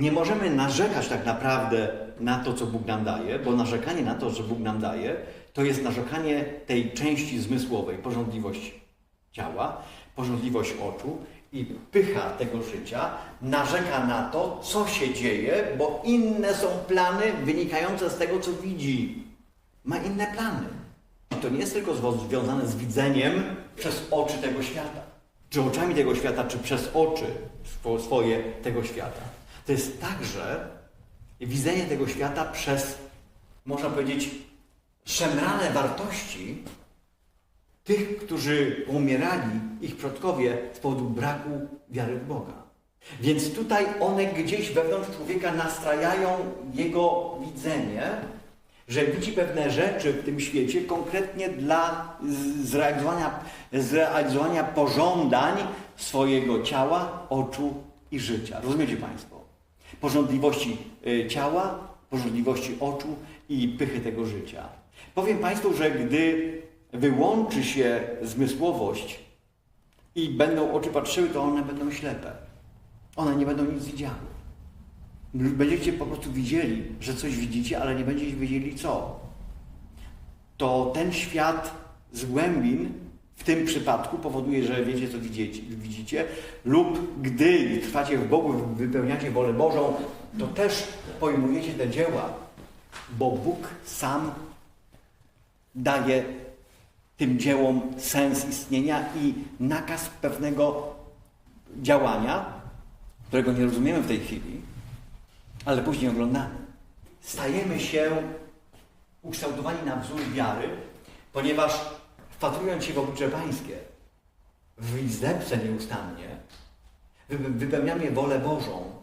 Nie możemy narzekać tak naprawdę na to, co Bóg nam daje, bo narzekanie na to, że Bóg nam daje, to jest narzekanie tej części zmysłowej, porządliwość ciała, porządliwość oczu i pycha tego życia narzeka na to, co się dzieje, bo inne są plany wynikające z tego, co widzi. Ma inne plany. To nie jest tylko związane z widzeniem przez oczy tego świata. Czy oczami tego świata, czy przez oczy swo- swoje tego świata. To jest także widzenie tego świata przez, można powiedzieć, szemrane wartości tych, którzy umierali, ich przodkowie, z powodu braku wiary w Boga. Więc tutaj one gdzieś wewnątrz człowieka nastrajają jego widzenie, że widzi pewne rzeczy w tym świecie konkretnie dla zrealizowania, zrealizowania pożądań swojego ciała, oczu i życia. Rozumiecie Państwo? Porządliwości y, ciała, porządliwości oczu i pychy tego życia. Powiem Państwu, że gdy wyłączy się zmysłowość i będą oczy patrzyły, to one będą ślepe. One nie będą nic widziały. Będziecie po prostu widzieli, że coś widzicie, ale nie będziecie wiedzieli co. To ten świat z głębin w tym przypadku powoduje, że wiecie co widzicie, lub gdy trwacie w Bogu, wypełniacie wolę Bożą, to też pojmujecie te dzieła, bo Bóg sam daje tym dziełom sens istnienia i nakaz pewnego działania, którego nie rozumiemy w tej chwili, ale później oglądamy. Stajemy się ukształtowani na wzór wiary, ponieważ wpatrując się w oblicze Pańskie, w izdebce nieustannie, wy- wypełniamy wolę Bożą,